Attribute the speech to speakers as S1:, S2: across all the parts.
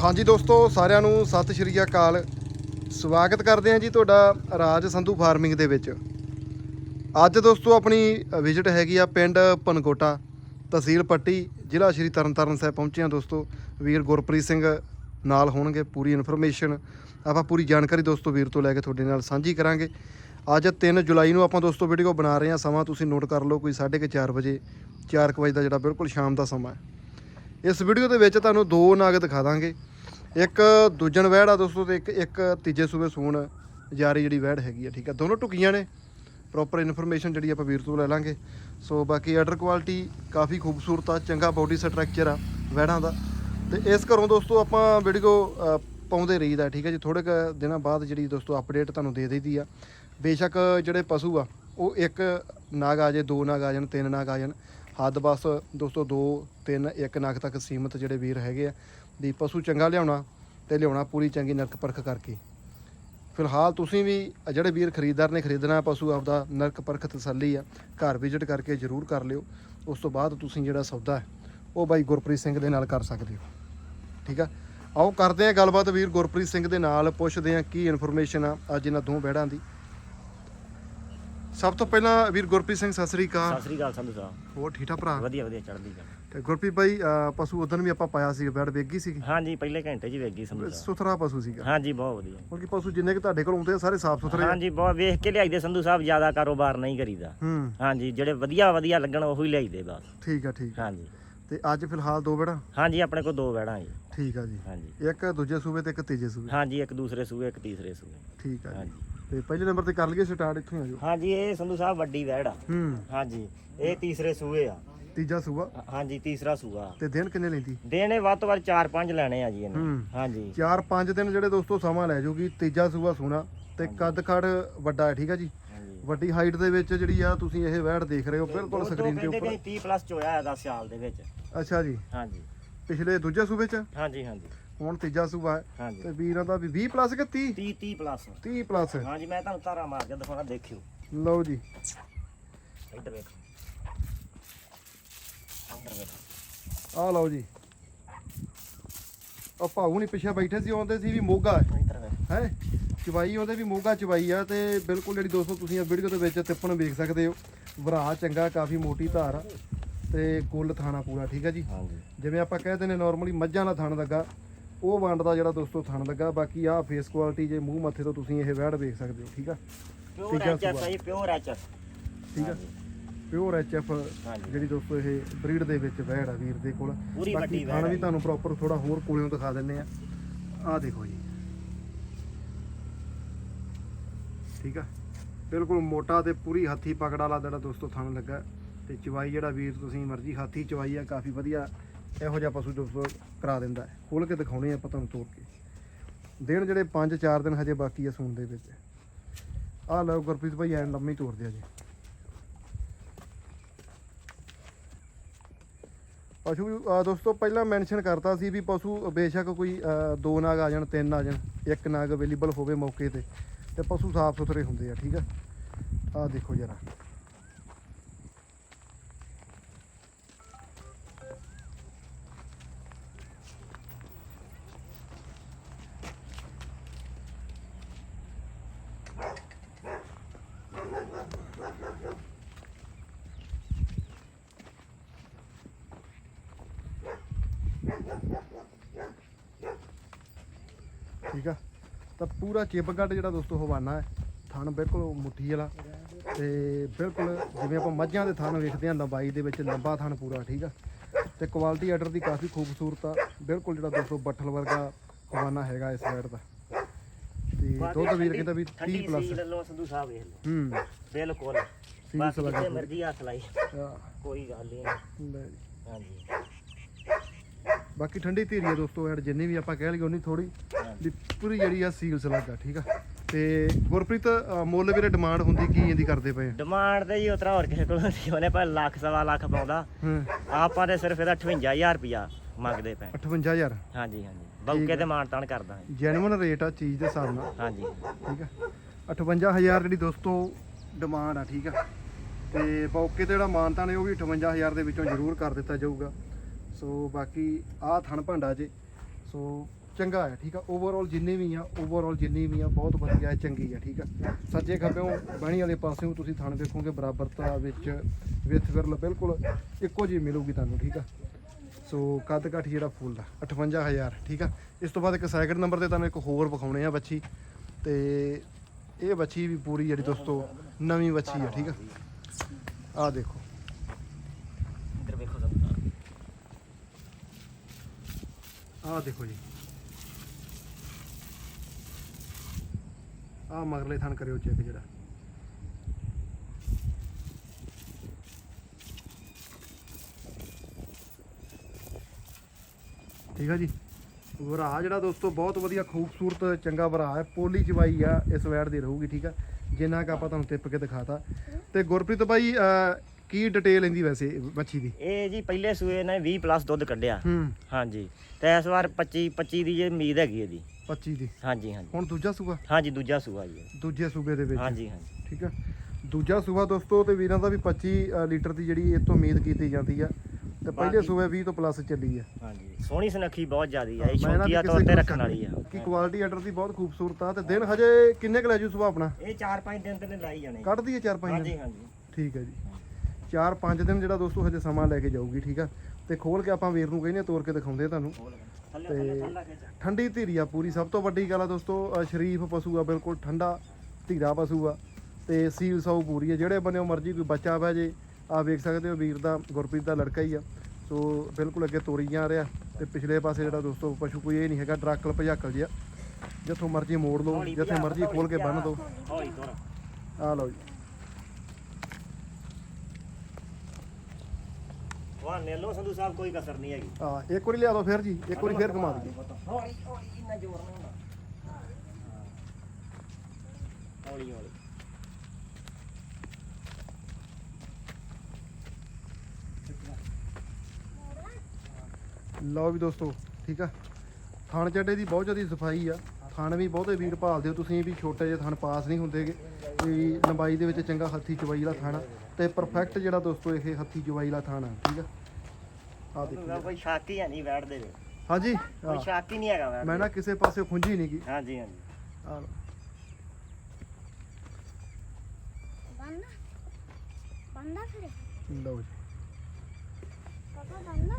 S1: ਹਾਂਜੀ ਦੋਸਤੋ, ਸਾਰਿਆਂ ਨੂੰ ਸਤਿ ਸ਼੍ਰੀ ਅਕਾਲ। ਸਵਾਗਤ ਕਰਦੇ ਹਾਂ ਜੀ ਤੁਹਾਡਾ ਰਾਜ ਸੰਧੂ ਫਾਰਮਿੰਗ ਦੇ ਵਿੱਚ। ਅੱਜ ਦੋਸਤੋ, ਆਪਣੀ ਵਿਜ਼ਿਟ ਹੈਗੀ ਆ ਪਿੰਡ ਪਨਕੋਟਾ, ਤਹਿਸੀਲ ਪੱਟੀ, ਜ਼ਿਲ੍ਹਾ ਸ਼੍ਰੀ ਤਰਨਤਾਰਨ ਸਾਹਿਬ ਪਹੁੰਚੇ ਹਾਂ ਦੋਸਤੋ। ਵੀਰ ਗੁਰਪ੍ਰੀਤ ਸਿੰਘ ਨਾਲ ਹੋਣਗੇ ਪੂਰੀ ਇਨਫੋਰਮੇਸ਼ਨ ਆਪਾਂ ਪੂਰੀ ਜਾਣਕਾਰੀ ਦੋਸਤੋ ਵੀਰ ਤੋਂ ਲੈ ਕੇ ਤੁਹਾਡੇ ਨਾਲ ਸਾਂਝੀ ਕਰਾਂਗੇ। ਅੱਜ 3 ਜੁਲਾਈ ਨੂੰ ਆਪਾਂ ਦੋਸਤੋ ਵੀਡੀਓ ਬਣਾ ਰਹੇ ਹਾਂ। ਸਮਾਂ ਤੁਸੀਂ ਨੋਟ ਕਰ ਲਓ, ਕੋਈ 4:30 ਵਜੇ 4 ਵਜੇ ਦਾ ਜਿਹੜਾ ਬਿਲਕੁਲ ਸ਼ਾਮ ਦਾ ਸਮਾਂ ਹੈ। ਇਸ ਵੀਡੀਓ ਦੇ ਵਿੱਚ ਤੁਹਾਨੂੰ ਦੋ ਨਾਗ ਦਿਖਾ ਦਾਂਗੇ। ਇੱਕ ਦੂਜਣ ਵਹਿੜ ਆ ਦੋਸਤੋ ਤੇ ਇੱਕ ਇੱਕ ਤੀਜੇ ਸੂਬੇ ਸੂਣ ਜਾਰੀ ਜਿਹੜੀ ਵਹਿੜ ਹੈਗੀ ਆ, ਠੀਕ ਆ? ਦੋਨੋਂ ਟੁਕੀਆਂ ਨੇ। ਪ੍ਰੋਪਰ ਇਨਫੋਰਮੇਸ਼ਨ ਜਿਹੜੀ ਆਪਾਂ ਵੀਰ ਤੋਂ ਲੈ ਲਾਂਗੇ। ਸੋ ਬਾਕੀ ਆਰਡਰ ਕੁਆਲਿਟੀ ਕਾਫੀ ਖੂਬਸੂਰਤ ਆ, ਚੰਗਾ ਬਾਡੀ ਸਟਰਕਚਰ ਆ ਵਹਿੜਾਂ ਦਾ। ਤੇ ਇਸ ਘਰੋਂ ਦੋਸਤੋ ਆਪਾਂ ਵੀਡੀਓ ਪਾਉਂਦੇ ਰਹੀਦਾ, ਠੀਕ ਹੈ ਜੀ? ਥੋੜੇ ਕੁ ਦਿਨਾਂ ਬਾਅਦ ਜਿਹੜੀ ਦੋਸਤੋ ਅਪਡੇਟ ਤੁਹਾਨੂੰ ਦੇ ਦਈਦੀ ਆ। ਬੇਸ਼ੱਕ ਜਿਹੜੇ ਪਸ਼ੂ ਆ, ਉਹ ਇੱਕ ਨਾਗ ਆ ਜੇ ਦੋ ਨਾਗ ਆ ਜਾਣ, ਤਿੰਨ ਨਾਗ ਆ ਜਾਣ। ਹੱਦ ਬਸ ਦੋਸਤੋ, ਦੋ, ਤਿੰਨ, ਇੱਕ ਨਾਗ ਤੱਕ ਸੀਮਤ ਜਿਹੜੇ ਵੀਰ ਹੈਗੇ ਆ, ਵੀ ਪਸ਼ੂ ਚੰਗਾ ਲਿਆਉਣਾ ਤੇ ਲਿਆਉਣਾ ਪੂਰੀ ਚੰਗੀ ਨਰਕ ਪਰਖ ਕਰਕੇ। ਫਿਲਹਾਲ ਤੁਸੀਂ ਵੀ ਜਿਹੜੇ ਵੀਰ ਖਰੀਦਦਾਰ ਨੇ ਖਰੀਦਣਾ ਪਸ਼ੂ, ਆਪਦਾ ਨਰਕ ਪਰਖ ਤਸੱਲੀ ਆ, ਘਰ ਵਿਜ਼ਿਟ ਕਰਕੇ ਜ਼ਰੂਰ ਕਰ ਲਿਓ। ਉਸ ਤੋਂ ਬਾਅਦ ਤੁਸੀਂ ਜਿਹੜਾ ਸੌਦਾ ਉਹ ਬਾਈ ਗੁਰਪ੍ਰੀਤ ਸਿੰਘ ਦੇ ਨਾਲ ਕਰ ਸਕਦੇ ਹੋ। ਠੀਕ ਆ? ਆਓ ਕਰਦੇ ਆ ਗੱਲਬਾਤ, ਵੀਰ ਗੁਰਪ੍ਰੀਤ ਸਿੰਘ ਦੇ ਨਾਲ ਪੁੱਛਦੇ ਆ ਕੀ ਇਨਫੋਰਮੇਸ਼ਨ ਆ ਅੱਜ ਇਹਨਾਂ ਦੋ ਬੈੜਾਂ ਦੀ। ਸਭ ਤੋਂ ਪਹਿਲਾਂ ਵੀਰ ਗੁਰਪ੍ਰੀਤ ਸਿੰਘ ਸਤਿ ਸ੍ਰੀ ਅਕਾਲ।
S2: ਸਤਿ ਸ੍ਰੀ ਅਕਾਲ ਸੰਧੂ ਸਾਹਿਬ।
S1: ਹੋਰ ਠੀਕ ਠਾਕ ਭਰਾ?
S2: ਵਧੀਆ ਵਧੀਆ ਚੜ੍ਹਦੀ ਗੱਲ
S1: ਤੇ ਗੁਰਪ੍ਰੀਤ ਭਾਈ ਅਹ ਪਸ਼ੂ ਉਦੋਂ ਵੀ ਆਪਾਂ ਪਾਇਆ ਸੀ ਬੈੜ ਵੇਗੀ ਸੀ
S2: ਹਾਂਜੀ ਪਹਿਲੇ ਘੰਟੇ 'ਚ ਹੀ ਵੇਗੀ ਸੰਧੂ ਸਾਹਿਬ।
S1: ਸੁਥਰਾ ਪਸ਼ੂ ਸੀਗਾ।
S2: ਹਾਂਜੀ ਬਹੁਤ ਵਧੀਆ।
S1: ਕਿਉਂਕਿ ਪਸ਼ੂ ਜਿੰਨੇ ਕਿ ਤੁਹਾਡੇ ਕੋਲ ਆਉਂਦੇ ਆ ਸਾਰੇ ਸਾਫ਼ ਸੁਥਰੇ ਆ।
S2: ਹਾਂਜੀ ਬਹੁਤ ਵੇਖ ਕੇ ਲਿਆਈਦੇ ਸੰਧੂ ਸਾਹਿਬ ਜ਼ਿਆਦਾ ਕਾਰੋਬਾਰ ਨਹੀਂ ਕਰੀਦਾ।
S1: ਹੂੰ।
S2: ਹਾਂਜੀ ਜਿਹੜੇ ਵਧੀਆ ਵਧੀਆ ਲੱਗਣ ਉਹੀ ਲਿਆਈਦੇ ਬਸ।
S1: ਠੀਕ ਆ ਠੀਕ ਆ।
S2: ਹਾਂਜੀ।
S1: ਤੇ ਅੱਜ ਫਿਲਹਾਲ ਦੋ ਬੈੜਾਂ
S2: ਹਾਂਜੀ ਆਪਣੇ ਕੋਲ ਦੋ ਵੈੜਾਂ ਜੀ।
S1: ਠੀਕ ਆ ਜੀ।
S2: ਹਾਂਜੀ।
S1: ਇੱਕ ਦੂਜੇ ਸੂਬੇ ਤੇ ਇੱਕ ਤੀਜੇ ਸੂਬੇ?
S2: ਹਾਂਜੀ ਇੱਕ ਦੂਸਰੇ ਸੂਏ ਇੱਕ ਤੀਸਰੇ ਸੂਏ
S1: ਠੀਕ ਆ ਜੀ।
S2: ਹਾਂਜੀ।
S1: ਤੇ ਪਹਿਲੇ ਨੰਬਰ ਤੇ ਕਰ ਲਈਏ ਸਟਾਰਟ ਇੱਥੋਂ ਹੀ ਆ ਜਾਓ।
S2: ਹਾਂਜੀ ਇਹ ਸੰਧੂ ਸਾਹਿਬ ਵੱਡੀ ਵੈੜ ਆ।
S1: ਹੂੰ।
S2: ਹਾਂਜੀ ਇਹ ਤੀਸਰੇ ਸੂਏ ਆ।
S1: ਤੀਜਾ ਸੂਬਾ
S2: ਹਾਂਜੀ ਤੀਸਰਾ ਸੂਆ।
S1: ਤੇ ਦਿਨ ਕਿੰਨੇ ਲੈਂਦੀ?
S2: ਦੇਣੇ ਵੱਧ ਤੋਂ ਵੱਧ 4-5 ਲੈਣੇ ਆ ਜੀ ਇਹਨੇ।
S1: ਹੂੰ।
S2: ਹਾਂਜੀ।
S1: 4-5 ਦਿਨ ਜਿਹੜੇ ਦੋਸਤੋ ਸਮਾਂ ਲੈ ਜਾਊਗੀ ਤੀਜਾ ਸੂਬਾ ਸੋਨਾ ਤੇ ਕੱਦ ਖੜ ਵੱਡਾ ਹੈ ਠੀਕ ਆ ਜੀ? ਵੱਡੀ ਹਾਈਟ ਦੇ ਵਿੱਚ ਜਿਹੜੀ ਆ ਤੁਸੀਂ ਇਹ ਵੈੜ ਦੇਖ ਰਹੇ ਹੋ ਬਿਲਕੁਲ ਸਕਰੀਨ ਦੇ ਉੱਪਰ।
S2: ਵੀ 30 ਪਲੱਸ ਚ ਹੋਇਆ ਹੈਗਾ ਸਿਆਲ ਦੇ ਵਿੱਚ।
S1: ਅੱਛਾ ਜੀ।
S2: ਹਾਂਜੀ।
S1: ਪਿਛਲੇ ਦੂਜੇ ਸੂਬੇ ਚ?
S2: ਹਾਂਜੀ ਹਾਂਜੀ।
S1: ਹੁਣ ਤੀਜਾ ਸੂਬਾ ਹੈ।
S2: ਹਾਂਜੀ।
S1: ਤੇ ਵੀਰਾਂ ਦਾ ਵੀ 20 ਪਲੱਸ ਕਿ 30
S2: 30 30 ਪਲੱਸ
S1: 30 ਪਲੱਸ
S2: ਹਾਂਜੀ ਮੈਂ ਤੁਹਾਨੂੰ ਤਾਰਾ ਮਾਰ ਕੇ ਦਿਖਾਉਣਾ ਦੇਖਿਓ।
S1: ਲਓ ਜੀ।
S2: ਇੱਧਰ ਵੇਖੋ। ਇੱਧਰ ਵੇਖੋ।
S1: ਆਹ ਲਓ ਜੀ। ਉਹ ਭਾਊ ਨਹੀਂ ਪਿੱਛੇ ਬੈਠੇ ਸੀ ਆਉਂਦੇ ਸੀ ਵੀ ਮੋਗਾ ਹੈ।
S2: ਇੱਧਰ ਵੇਖੋ।
S1: ਹੈ? ਚਵਾਈ ਉਹਦੇ ਵੀ ਮੋਗਾ ਚਵਾਈ ਆ ਤੇ ਬਿਲਕੁਲ ਜਿਹੜੀ ਦੋਸਤੋ ਤੁਸੀਂ ਇਹ ਵੀਡੀਓ ਦੇ ਵਿੱਚ ਤਿੱਪਣ ਵੇਖ ਸਕਦੇ ਹੋ ਭਰਾ ਚੰਗਾ ਕਾਫੀ ਮੋਟੀ ਧਾਰ ਆ ਤੇ ਕੁੱਲ ਥਾਣਾ ਪੂਰਾ ਠੀਕ ਆ ਜੀ?
S2: ਹਾਂਜੀ।
S1: ਜਿਵੇਂ ਆਪਾਂ ਕਹਿੰਦੇ ਨੇ ਨਾਰਮਲੀ ਮੱਝਾਂ ਦਾ ਥਣ ਲੱਗਾ ਉਹ ਵੰਡ ਦਾ ਜਿਹੜਾ ਦੋਸਤੋ ਥਣ ਲੱਗਾ ਬਾਕੀ ਆਹ ਫੇਸ ਕੁਆਲਿਟੀ ਜੇ ਮੂੰਹ ਮੱਥੇ ਤੋਂ ਤੁਸੀਂ ਇਹ ਵੈੜ ਵੇਖ ਸਕਦੇ ਹੋ ਠੀਕ ਆ?
S2: ਪਿਓਰ
S1: ਤੀਜਾ ਸੂਆ।
S2: ਹੈ ਪਿਓਰ ਐਚਐਫ
S1: ਠੀਕ ਆ? ਪਿਓਰ ਐਚਐਫ
S2: ਹਾਂਜੀ।
S1: ਜਿਹੜੀ ਦੋਸਤੋ ਇਹ ਬਰੀਡ ਦੇ ਵਿੱਚ ਵੈੜ ਆ ਵੀਰ ਦੇ ਕੋਲ।
S2: ਪੂਰੀ
S1: ਬਾਕੀ
S2: ਵੱਡੀ
S1: ਵੀ। ਤੁਹਾਨੂੰ ਪ੍ਰੋਪਰ ਥੋੜਾ ਹੋਰ ਕੋਲਿਓਂ ਦਿਖਾ ਦਿੰਨੇ ਆ। ਆਹ ਦੇਖੋ ਜੀ। ਠੀਕ ਆ? ਬਿਲਕੁਲ ਮੋਟਾ ਤੇ ਪੂਰੀ ਹੱਥੀ ਪਕੜ ਵਾਲਾ ਜਿਹੜਾ ਦੋਸਤੋ ਥਣ ਲੱਗਾ। ਤੇ ਚਵਾਈ ਜਿਹੜਾ ਵੀਰ ਤੁਸੀਂ ਮਰਜ਼ੀ ਹਾਥੀ ਚਵਾਈ ਆ ਕਾਫੀ ਵਧੀਆ ਇਹੋ ਜਿਹਾ ਪਸ਼ੂ ਦੋਸਤੋ ਕਰਾ ਦਿੰਦਾ ਹੈ। ਖੋਲ ਕੇ ਦਿਖਾਉਣੇ ਆਪਾਂ ਤੁਹਾਨੂੰ ਤੋੜ ਕੇ। ਦਿਨ ਜਿਹੜੇ 5-4 ਦਿਨ ਹਜੇ ਬਾਕੀ ਆ ਸੂਣ ਦੇ ਵਿੱਚ। ਆਹ ਲਓ ਗੁਰਪ੍ਰੀਤ ਭਾਈ, ਐਨ ਲੰਮੀ ਤੋੜ ਦਿਆ ਜੀ। ਪਸ਼ੂ ਦੋਸਤੋ, ਪਹਿਲਾਂ ਮੈਂਸ਼ਨ ਕਰਤਾ ਸੀ ਵੀ ਪਸ਼ੂ ਬੇਸ਼ੱਕ ਕੋਈ ਦੋ ਨਾਗ ਆ ਜਾਣ, ਤਿੰਨ ਆ ਜਾਣ, ਇੱਕ ਨਾਗ ਅਵੇਲੇਬਲ ਹੋਵੇ ਮੌਕੇ ਤੇ ਤੇ ਪਸ਼ੂ ਸਾਫ਼ ਸੁਥਰੇ ਹੁੰਦੇ ਆ, ਠੀਕ ਆ? ਆਹ ਦੇਖੋ ਜਰਾ ਠੀਕ ਆ ਤਾਂ ਪੂਰਾ ਚਿਪਗੜ ਜਿਹੜਾ ਦੋਸਤੋ ਹਵਾਨਾ ਹੈ ਥਣ ਬਿਲਕੁਲ ਮੁੱਠੀ ਵਾਲਾ। ਤੇ ਬਿਲਕੁਲ ਜਿਵੇਂ ਆਪਾਂ ਮੱਝਾਂ ਦੇ ਥਣ ਵੇਖਦੇ ਆ ਲੰਬਾਈ ਦੇ ਵਿੱਚ ਲੰਬਾ ਥਣ ਪੂਰਾ ਠੀਕ ਆ? ਤੇ ਕੁਆਲਿਟੀ ਆਰਡਰ ਦੀ ਕਾਫੀ ਖੂਬਸੂਰਤ ਆ। ਬਿਲਕੁਲ ਜਿਹੜਾ ਦੋਸਤੋ ਬੱਠਲ ਵਰਗਾ ਹਵਾਨਾ ਹੈਗਾ ਇਸ ਸਾਈਡ ਦਾ। ਤੇ ਦੁੱਧ ਵੀਰ ਕਹਿੰਦਾ ਵੀ 30
S2: ਠੰਡੀ
S1: ਪਲੱਸ
S2: ਸੀਲ ਲੋ ਸੰਧੂ ਸਾਹਿਬ ਵੇਖ ਲਓ।
S1: ਹੂੰ।
S2: ਬਿਲਕੁਲ।
S1: ਲਗਾ
S2: ਜਿੱਥੇ ਮਰਜ਼ੀ ਹੱਥ ਲਾਈ। ਕੋਈ ਗੱਲ ਨਹੀਂ। ਹਾਂਜੀ।
S1: ਬਾਕੀ ਠੰਡੀ ਧੀਰੀ ਆ ਦੋਸਤੋ ਐਡ ਜਿੰਨੀ ਵੀ ਆਪਾਂ ਕਹਿ ਲਈਏ ਉਨੀ ਥੋੜੀ ਪੂਰੀ ਜਿਹੜੀ ਆ ਸੀਲਸ ਲੱਗਾ ਠੀਕ ਆ? ਤੇ ਗੁਰਪ੍ਰੀਤ ਅ, ਮੁੱਲ ਵੀਰੇ ਡਿਮਾਂਡ ਹੁੰਦੀ ਕੀ ਇਹਦੀ ਕਰਦੇ ਪਏ ਆ?
S2: ਡਿਮਾਂਡ ਤੇ ਜੀ ਉਤਰਾ ਹੋਰ ਕਿਸੇ ਕੋਲ ਨਹੀਂ ਉਹਨੇ ਪਰ ਲੱਖ ਸਵਾ ਲੱਖ ਪਾਉਂਦਾ।
S1: ਹਾਂ।
S2: ਆਪਾਂ ਤੇ ਸਿਰਫ ਇਹਦਾ 58000 ਰੁਪਿਆ ਮੰਗਦੇ ਪਏ।
S1: 58000
S2: ਹਾਂਜੀ ਹਾਂਜੀ। ਬੌਕੇ ਤੇ ਮਾਣ ਤਾਣ ਕਰਦਾ
S1: ਜੈਨੂਇਨ ਰੇਟ ਆ ਚੀਜ਼ ਦੇ ਹਿਸਾਬ ਨਾਲ।
S2: ਹਾਂਜੀ।
S1: ਠੀਕ ਆ। 58000 ਜਿਹੜੀ ਦੋਸਤੋ ਡਿਮਾਂਡ ਆ ਠੀਕ ਆ। ਤੇ ਮੌਕੇ ਤੇ ਜਿਹੜਾ ਮਾਨਤਾ ਨੇ ਉਹ ਵੀ 58000 ਦੇ ਵਿੱਚੋਂ ਜ਼ਰੂਰ ਕਰ ਦਿੱਤਾ ਜਾਊਗਾ। ਸੋ ਬਾਕੀ ਆਹ ਥਣ ਭਾਂਡਾ ਜੇ। ਸੋ ਚੰਗਾ ਹੈ, ਠੀਕ ਆ? ਓਵਰਆਲ ਜਿੰਨੇ ਵੀ ਆ ਓਵਰਆਲ ਜਿੰਨੀ ਵੀ ਆ, ਬਹੁਤ ਵਧੀਆ ਹੈ, ਚੰਗੀ ਆ, ਠੀਕ ਆ? ਸੱਜੇ ਖੱਬੇੋਂ ਬਣੀ ਵਾਲੇ ਪਾਸਿਓਂ ਤੁਸੀਂ ਥਣ ਵੇਖੋਗੇ, ਬਰਾਬਰਤਾ ਵਿੱਚ ਵਿਥ ਵਿਰਲ ਬਿਲਕੁਲ ਇੱਕੋ ਜਿਹੀ ਮਿਲੂਗੀ ਤੁਹਾਨੂੰ, ਠੀਕ ਆ? ਸੋ ਕੱਦ ਕਾਠ ਜਿਹੜਾ ਫੁੱਲ ਦਾ 58000 ਠੀਕ ਆ? ਇਸ ਤੋਂ ਬਾਅਦ ਇੱਕ ਸੈਕਿੰਡ ਨੰਬਰ ਤੇ ਤੁਹਾਨੂੰ ਇੱਕ ਹੋਰ ਵਿਖਾਉਣੇ ਆ ਬੱਚੀ ਤੇ ਇਹ ਬੱਚੀ ਵੀ ਪੂਰੀ ਜਿਹੜੀ ਦੋਸਤੋ, ਨਵੀਂ ਬੱਚੀ ਆ, ਠੀਕ ਆ? ਆਹ ਦੇਖੋ।
S2: ਇੱਧਰ ਵੇਖੋ ਸੰਧੂ ਸਾਹਿਬ
S1: ਆਹ ਦੇਖੋ ਜੀ। ਆਹ ਮਗਰਲੇ ਥਣ ਕਰਿਓ ਚੈੱਕ ਜਿਹੜਾ। ਠੀਕ ਆ ਜੀ। ਵਰਾ ਜਿਹੜਾ ਦੋਸਤੋ ਬਹੁਤ ਵਧੀਆ ਖੂਬਸੂਰਤ ਚੰਗਾ ਵਰਾ ਹੈ, ਪੋਲੀ ਚਵਾਈ ਆ, ਇਸ ਵੈੜ ਦੀ ਰਹੂਗੀ, ਠੀਕ ਆ। ਜਿੰਨਾ ਕ ਆਪਾਂ ਤੁਹਾਨੂੰ ਟਿੱਪ ਕੇ ਦਿਖਾਤਾ। ਤੇ ਗੁਰਪ੍ਰੀਤ ਬਾਈ ਕੀ ਡਿਟੇਲ ਇਹਦੀ ਵੈਸੇ ਮੱਛੀ ਦੀ?
S2: ਇਹ ਜੀ ਪਹਿਲੇ ਸੂਏ ਨੇ 20 ਪਲੱਸ ਦੁੱਧ ਕੱਢਿਆ।
S1: ਹੂੰ।
S2: ਹਾਂਜੀ। ਤੇ ਇਸ ਵਾਰ 25 25 ਦੀ ਜੇ ਉਮੀਦ ਹੈਗੀ ਇਹਦੀ।
S1: 25 ਦੀ।
S2: ਹਾਂਜੀ ਹਾਂਜੀ।
S1: ਹੁਣ ਦੂਜਾ ਸੂਆ?
S2: ਹਾਂਜੀ ਦੂਜਾ ਸੂਆ ਜੀ। ਇਹ।
S1: ਦੂਜੇ ਸੂਬੇ ਦੇ ਵਿੱਚ।
S2: ਹਾਂਜੀ ਹਾਂਜੀ।
S1: ਠੀਕ ਆ। ਦੂਜਾ ਸੂਬਾ ਦੋਸਤੋ ਤੇ ਵੀਰਾਂ ਦਾ ਵੀ 25 ਅ, ਲੀਟਰ ਦੀ ਜਿਹੜੀ ਇਹ ਤੋਂ ਉਮੀਦ ਕੀਤੀ ਜਾਂਦੀ ਆ। ਤੇ ਪਹਿਲੇ
S2: ਬਾਕੀ-
S1: ਸੂਬੇ 20 ਤੋਂ ਪਲੱਸ ਚੱਲੀ ਆ।
S2: ਹਾਂਜੀ। ਸੋਹਣੀ ਸੁਨੱਖੀ ਬਹੁਤ ਜ਼ਿਆਦੀ ਆ। ਇਹ
S1: ਮੈਂ
S2: ਸ਼ੌਕੀਆ ਤੌਰ ਤੇ
S1: ਕੋਲ
S2: ਰੱਖਣ ਵਾਲੀ ਆ।
S1: ਕਿ ਕੁਆਲਿਟੀ ਆਰਡਰ ਦੀ ਬਹੁਤ ਖੂਬਸੂਰਤ ਆ। ਤੇ ਦਿਨ ਹਜੇ ਕਿੰਨੇ ਕੁ ਲੈ ਜੂ ਆਪਣਾ?
S2: ਇਹ 4-5 ਦਿਨ ਤੇ ਲਾਈ ਜਾਣੇ।
S1: ਕੱਢਦੀ ਹੈ 4-5
S2: ਹਾਂਜੀ
S1: ਦਿਨ।
S2: ਹਾਂਜੀ
S1: ਠੀਕ ਹੈ ਜੀ। 4-5 ਦਿਨ ਜਿਹੜਾ ਦੋਸਤੋ ਹਜੇ ਸਮਾਂ ਲੈ ਕੇ ਜਾਊਗੀ ਠੀਕ ਆ? ਤੇ ਖੋਲ ਕੇ ਆਪਾਂ ਵੀਰ ਨੂੰ ਕਹਿੰਦੇ ਤੋੜ ਕੇ ਦਿਖਾਉਂਦੇ ਤੁਹਾਨੂੰ। ਤੇ- ਠੰਡੀ ਧੀਰੀ ਆ ਪੂਰੀ। ਸਭ ਤੋਂ ਵੱਡੀ ਗੱਲ ਆ ਦੋਸਤੋ ਸ਼ਰੀਫ ਪਸ਼ੂ ਆ ਬਿਲਕੁਲ ਠੰਡਾ ਧੀਰਾ ਪਸ਼ੂ ਆ। ਤੇ ਸੀਲ ਸੌ ਪੂਰੀ ਆ। ਜਿਹੜੇ ਬੰਨਿਓ ਮਰਜ਼ੀ ਕੋਈ ਬੱਚਾ ਬਹਿ ਜੇ ਆ ਵੇਖ ਸਕਦੇ ਹੋ ਵੀਰ ਦਾ ਗੁਰਪ੍ਰੀਤ ਦਾ ਲੜਕਾ ਹੀ ਆ। ਸੋ ਬਿਲਕੁਲ ਅੱਗੇ ਤੋਰੀ ਜਾ ਰਿਹਾ। ਤੇ ਪਿਛਲੇ ਪਾਸੇ ਜਿਹੜਾ ਦੋਸਤੋ ਪਸ਼ੂ ਕੋਈ ਇਹ ਨਹੀਂ ਹੈਗਾ ਡਰਾਕਲ ਭਜਾਕਲ ਜਿਹਾ। ਜਿੱਥੋਂ ਮਰਜ਼ੀ ਮੋੜ ਲਓ ਜਿੱਥੇ ਮਰਜ਼ੀ ਖੋਲ ਕੇ ਬੰਨ ਦਿਓ ਆ ਲਓ ਜੀ।
S2: ਵਾਹ ਨੇਲੋ ਸੰਧੂ ਸਾਹਿਬ ਕੋਈ ਕਸਰ ਨਹੀਂ ਹੈਗੀ।
S1: ਆ ਇੱਕ ਵਾਰੀ ਲਿਆ ਦਿਓ ਫਿਰ ਜੀ ਇੱਕ ਵਾਰੀ ਫਿਰ ਘੁਮਾ ਦਿਓ
S2: ਹੌਲੀ ਹੌਲੀ ਇੰਨਾ ਜ਼ੋਰ ਨਹੀਂ ਹੁੰਦਾ। ਹੌਲੀ ਹੌਲੀ।
S1: ਲਓ ਵੀ ਦੋਸਤੋ ਠੀਕ ਆ? ਥਣ ਚੱਡੇ ਦੀ ਬਹੁਤ ਜ਼ਿਆਦਾ ਸਫ਼ਾਈ ਆ। ਥਣ ਵੀ ਬਹੁਤੇ ਵੀਰ ਭਾਲਦੇ ਹੋ ਤੁਸੀਂ ਵੀ ਛੋਟੇ ਜਿਹੇ ਥਣ ਪਾਸ ਨਹੀਂ ਹੁੰਦੇਗੇ। ਵੀ ਲੰਬਾਈ ਦੇ ਵਿੱਚ ਚੰਗਾ ਹੱਥੀ ਚਵਾਈ ਦਾ ਥਣ ਆ। ਤੇ ਪਰਫੈਕਟ ਜਿਹੜਾ ਦੋਸਤੋ ਇਹ ਹੱਥੀ ਚਵਾਈ ਦਾ ਥਣ ਠੀਕ ਆ? ਆ ਦੇਖੋ
S2: ਕੋਈ ਸ਼ੱਕ ਹੀ ਨਹੀਂ ਬੈਠਦੇ ਦੇ
S1: ਹਾਂਜੀ?
S2: ਕੋਈ ਸ਼ੱਕ ਹੀ ਨਹੀਂ ਹੈਗਾ
S1: ਮੈਂ ਨਾ ਕਿਸੇ ਪਾਸੇ ਖੁੰਝੀ ਨਹੀਂ ਗਈ
S2: ਹਾਂਜੀ ਹਾਂਜੀ।
S1: ਆ।
S3: ਬੰਨਾ ਬੰਨਾ ਫਿਰ।
S1: ਲਓ ਜੀ।
S3: ਪਾਪਾ ਬੰਨਾ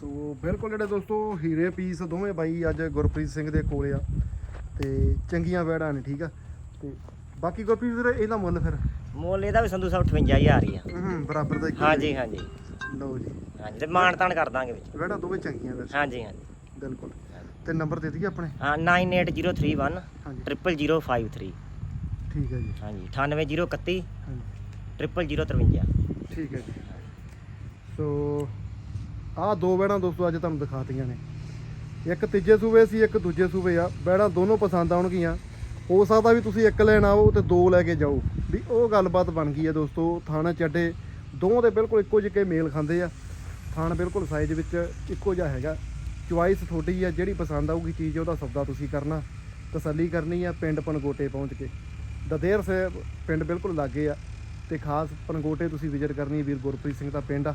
S1: ਸੋ ਬਿਲਕੁਲ ਜਿਹੜੇ ਦੋਸਤੋ ਹੀਰੇ ਪੀਸ ਦੋਵੇਂ ਬਾਈ ਅੱਜ ਗੁਰਪ੍ਰੀਤ ਸਿੰਘ ਦੇ ਕੋਲੇ ਆ ਤੇ ਚੰਗੀਆਂ ਵੈੜਾਂ ਨੇ ਠੀਕ ਆ? ਤੇ ਬਾਕੀ ਗੁਰਪ੍ਰੀਤ ਵੀਰ ਇਹਦਾ ਮੁੱਲ ਫਿਰ?
S2: ਮੁੱਲ ਇਹਦਾ ਵੀ ਸੰਧੂ ਸਾਹਿਬ 58000 ਹੀ ਆ।
S1: ਹੂੰ ਬਰਾਬਰ ਦਾ ਹੀ
S2: ਹਾਂਜੀ ਹਾਂਜੀ।
S1: ਲਓ ਜੀ।
S2: ਹਾਂਜੀ ਤੇ ਮਾਣ ਤਾਣ ਕਰ ਦਾਂਗੇ ਵਿੱਚ।
S1: ਵੈੜਾਂ ਦੋਵੇਂ ਚੰਗੀਆਂ ਵੈਸੇ
S2: ਹਾਂਜੀ ਹਾਂਜੀ।
S1: ਬਿਲਕੁਲ। ਤੇ ਨੰਬਰ ਦੇ ਦਈਏ ਆਪਣੇ?
S2: ਹਾਂ 98031
S1: ਹਾਂਜੀ।
S2: 00053
S1: ਠੀਕ ਹੈ ਜੀ।
S2: ਹਾਂਜੀ 98031
S1: ਹਾਂਜੀ।
S2: 00053
S1: ਠੀਕ ਹੈ ਜੀ। ਸੋ ਆਹ ਦੋ ਵੈੜਾਂ ਦੋਸਤੋ ਅੱਜ ਤੁਹਾਨੂੰ ਦਿਖਾਤੀਆਂ ਨੇ। ਇੱਕ ਤੀਜੇ ਸੂਬੇ ਸੀ, ਇੱਕ ਦੂਜੇ ਸੂਬੇ ਆ। ਬੈੜਾਂ ਦੋਨੋਂ ਪਸੰਦ ਆਉਣਗੀਆਂ। ਹੋ ਸਕਦਾ ਵੀ ਤੁਸੀਂ ਇੱਕ ਲੈਣ ਆਓ ਤੇ ਦੋ ਲੈ ਕੇ ਜਾਓ। ਵੀ ਉਹ ਗੱਲਬਾਤ ਬਣ ਗਈ ਹੈ ਦੋਸਤੋ, ਥਾਣਾ ਚੱਡੇ। ਦੋਵਾਂ ਦੇ ਬਿਲਕੁਲ ਇੱਕੋ ਜਿਹੇ ਮੇਲ ਖਾਂਦੇ ਆ। ਥਾਣ ਬਿਲਕੁਲ ਸਾਈਜ਼ ਵਿੱਚ ਇੱਕੋ ਜਿਹਾ ਹੈਗਾ। ਚੁਆਇਸ ਤੁਹਾਡੀ ਆ, ਜਿਹੜੀ ਪਸੰਦ ਆਊਗੀ ਚੀਜ਼, ਉਹਦਾ ਸੌਦਾ ਤੁਸੀਂ ਕਰਨਾ। ਤਸੱਲੀ ਕਰਨੀ ਆ ਪਿੰਡ ਪਨਗੋਟੇ ਪਹੁੰਚ ਕੇ। ਦਦੇਰ ਸਾਹਿਬ ਪਿੰਡ ਬਿਲਕੁਲ ਲਾਗੇ ਆ। ਤੇ ਖਾਸ ਪਨਗੋਟੇ ਤੁਸੀਂ ਵਿਜ਼ਿਟ ਕਰਨੀ ਵੀਰ ਗੁਰਪ੍ਰੀਤ ਸਿੰਘ ਦਾ ਪਿੰਡ ਆ।